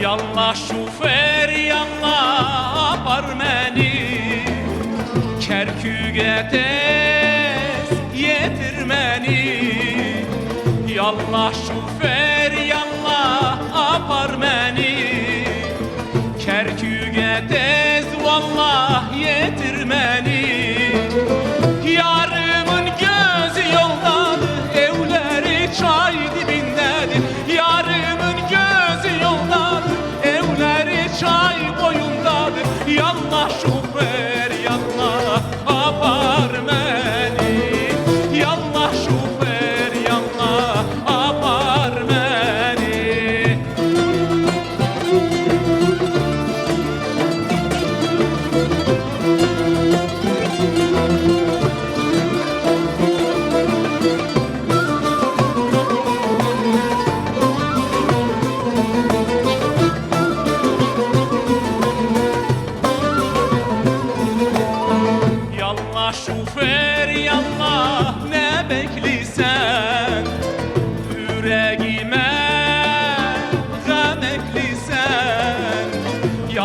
Yalla şufer yalla barmeni Kerkük eter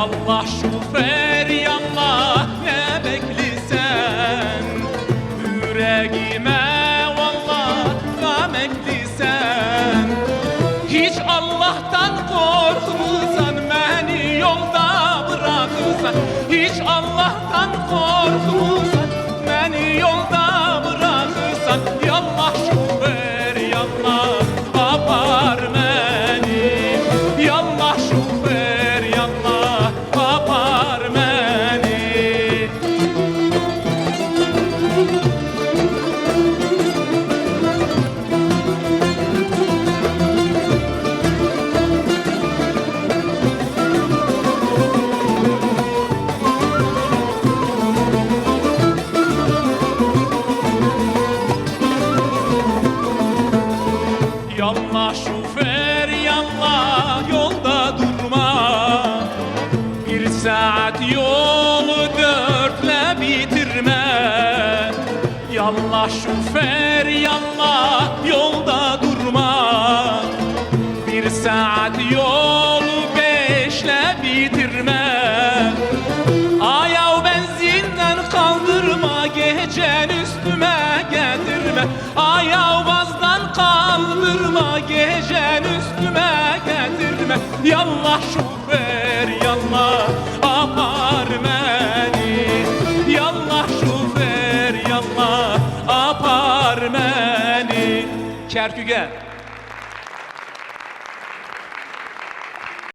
Yallah şoför yallah ne beklisen? Yüreğime vallah gam eklisen Hiç Allah'tan korkmusan beni yolda bırakırsan Hiç Allah'tan korkmusan Yallah şoför yallah yolda durma. Bir saat yolu dörtle bitirme. Yallah şoför yallah yolda durma. Bir saat yolu beşle bitirme. Ayağı benzinden kaldırma Gecen üstüme getirme. Ayağı kaldırma Gecen üstüme getirme. Yallah şoför yallah apar beni. Yallah şoför yallah apar beni. Kerkük'e